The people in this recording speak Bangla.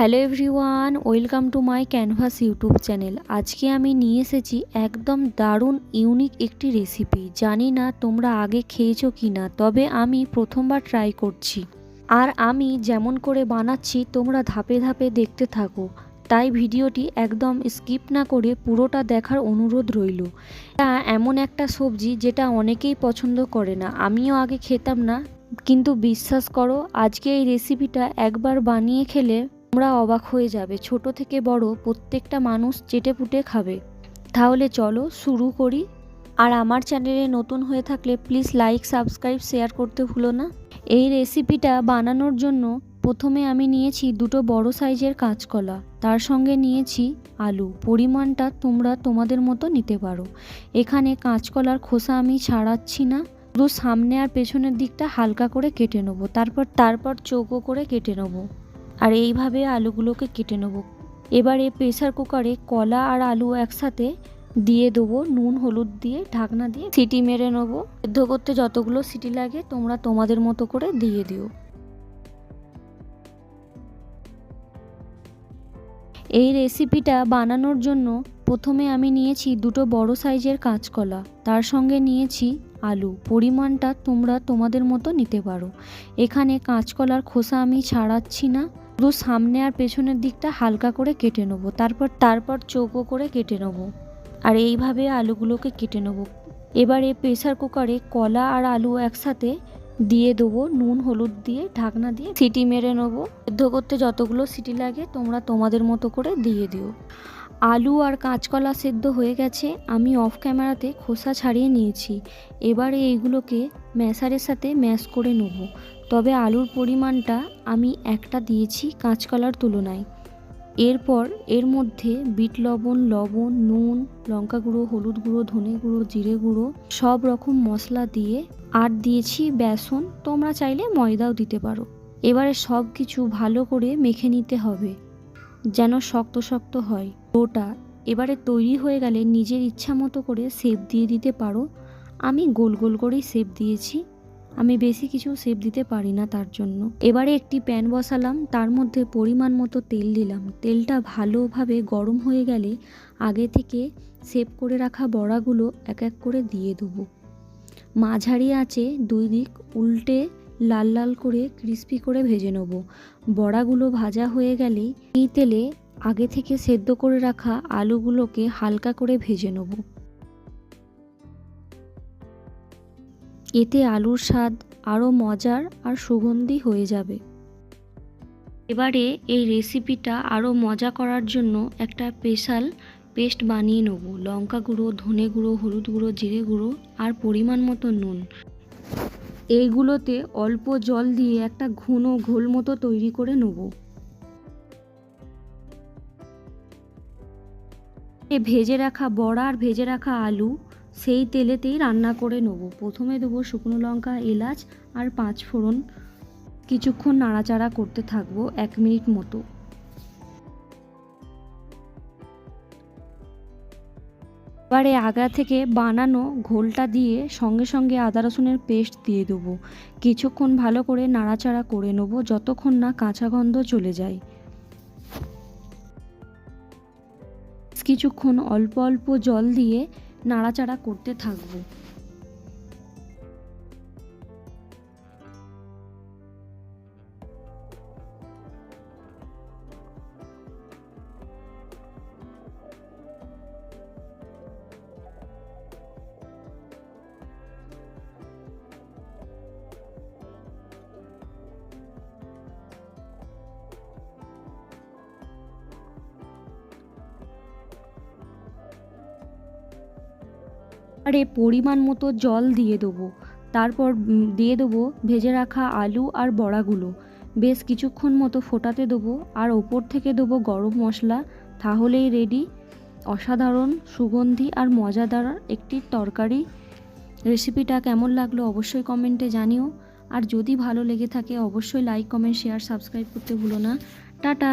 Hello everyone, welcome to my canvas YouTube channel. আজকে আমি নিয়ে এসেছি একদম দারুণ, ইউনিক একটি রেসিপি। জানি না তোমরা আগে খেয়েছো কি না তবে আমি প্রথমবার ট্রাই করছি। আর আমি যেমন করে বানাচ্ছি, তোমরা ধাপে ধাপে দেখতে থাকো। তাই ভিডিওটি একদম স্কিপ না করে পুরোটা দেখার অনুরোধ রইল। এটা এমন একটা সবজি যেটা অনেকেই পছন্দ করে না। আমিও আগে খেতাম না, কিন্তু বিশ্বাস করো, আজকে এই রেসিপিটা একবার বানিয়ে খেলে তোমরা অবাক হয়ে যাবে। ছোট থেকে বড় প্রত্যেকটা মানুষ চেটে পুটে খাবে। তাহলে চলো শুরু করি। আর আমার চ্যানেলে নতুন হয়ে থাকলে প্লিজ লাইক সাবস্ক্রাইব শেয়ার করতে ভুলো না। এই রেসিপিটা বানানোর জন্য প্রথমে আমি নিয়েছি দুটো বড় সাইজের কাঁচকলা। তার সঙ্গে নিয়েছি আলু। পরিমাণটা তোমরা তোমাদের মতো নিতে পারো। এখানে কাঁচকলার খোসা আমি ছাড়াচ্ছি না। শুধু সামনে আর পেছনের দিকটা হালকা করে কেটে নেব। তারপর তারপর চৌকো করে কেটে নেব। আর এইভাবে আলুগুলোকে কেটে নেব। এবার এবারে প্রেসার কুকারে কলা আর আলু একসাথে দিয়ে দেবো। নুন, হলুদ দিয়ে, ঢাকনা দিয়ে সিটি মেরে নেব। সেদ্ধ করতে যতগুলো সিটি লাগে তোমরা তোমাদের মতো করে দিয়ে দিও। এই রেসিপিটা বানানোর জন্য প্রথমে আমি নিয়েছি দুটো বড় সাইজের কাঁচকলা। তার সঙ্গে নিয়েছি আলু। পরিমাণটা তোমরা তোমাদের মতো নিতে পারো। এখানে কাঁচকলার খোসা আমি ছাড়াচ্ছি না। শুধু সামনে আর পেছনের দিকটা হালকা করে কেটে নেব, তারপর তারপর চৌকো করে কেটে নেব। আর এইভাবে আলুগুলোকে কেটে নেব। এবার এবারে প্রেসার কুকারে কলা আর আলু একসাথে দিয়ে দেবো, নুন, হলুদ দিয়ে, ঢাকনা দিয়ে সিটি মেরে নেব। সেদ্ধ করতে যতগুলো সিটি লাগে, তোমরা তোমাদের মতো করে দিয়ে দিও। আলু আর কাঁচকলা সেদ্ধ হয়ে গেছে, আমি অফ ক্যামেরাতে খোসা ছাড়িয়ে নিয়েছি। এবারে এইগুলোকে ম্যাশারের সাথে ম্যাশ করে নেব। তবে আলুর পরিমাণটা আমি একটা দিয়েছি কাঁচকলার তুলনায়। এরপর এর মধ্যে বিট লবণ লবণ, নুন, লঙ্কা গুঁড়ো, হলুদ গুঁড়ো, ধনে গুঁড়ো, জিরে গুঁড়ো, সব রকম মশলা দিয়ে আর দিয়েছি বেসন। তোমরা চাইলে ময়দাও দিতে পারো। এবারে সব কিছু ভালো করে মেখে নিতে হবে। যেন শক্ত শক্ত হয়। ডোটা এবারে তৈরি হয়ে গেলে নিজের ইচ্ছা মতো করে শেপ দিয়ে দিতে পারো। আমি গোল গোল করেই শেপ দিয়েছি। আমি বেশি কিছু শেপ দিতে পারি না তার জন্য। এবারে একটি প্যান বসালাম, তার মধ্যে পরিমাণ মতো তেল দিলাম। তেলটা ভালোভাবে গরম হয়ে গেলে আগে থেকে শেপ করে রাখা বড়াগুলো এক এক করে দিয়ে দেবো। মাঝারি আছে দুই দিক উল্টে লাল লাল করে ক্রিস্পি করে ভেজে নেব। বড়াগুলো ভাজা হয়ে গেলে এই তেলে আগে থেকে সেদ্ধ করে রাখা আলুগুলোকে হালকা করে ভেজে নেব। এতে আলুর স্বাদ আরও মজার আর সুগন্ধি হয়ে যাবে। এবারে এই রেসিপিটা আরও মজা করার জন্য একটা স্পেশাল পেস্ট বানিয়ে নেব। লঙ্কা গুঁড়ো, ধনে গুঁড়ো, হলুদ গুঁড়ো, জিরে গুঁড়ো আর পরিমাণ মতো নুন। এইগুলোতে অল্প জল দিয়ে একটা ঘন ঘোল মতো তৈরি করে নেব। এ ভেজে রাখা বড়া আর ভেজে রাখা আলু, সেই তেলেতেই রান্না করে নেব। প্রথমে দেবো শুকনো লঙ্কা, এলাচ আর পাঁচ ফোড়ন কিছুক্ষণ নাড়াচাড়া করতে থাকব এক মিনিট মতো। এবারে আগা থেকে বানানো ঘোলটা দিয়ে সঙ্গে সঙ্গে আদা রসুনের পেস্ট দিয়ে দেবো। কিছুক্ষণ ভালো করে নাড়াচাড়া করে নেব যতক্ষণ না কাঁচা গন্ধ চলে যায়। কিছুক্ষণ অল্প অল্প জল দিয়ে নাড়াচাড়া করতে থাকব। আরে পরিমাণ মতো জল দিয়ে দেবো। তারপর দিয়ে দেবো ভেজে রাখা আলু আর বড়াগুলো। বেশ কিছুক্ষণ মতো ফোটাতে দেবো আর ওপর থেকে দেবো গরম মশলা। তাহলেই রেডি অসাধারণ, সুগন্ধি আর মজাদার একটি তরকারি। রেসিপিটা কেমন লাগল অবশ্যই কমেন্টে জানিও। আর যদি ভালো লেগে থাকে অবশ্যই লাইক কমেন্ট শেয়ার সাবস্ক্রাইব করতে ভুলো না। টাটা!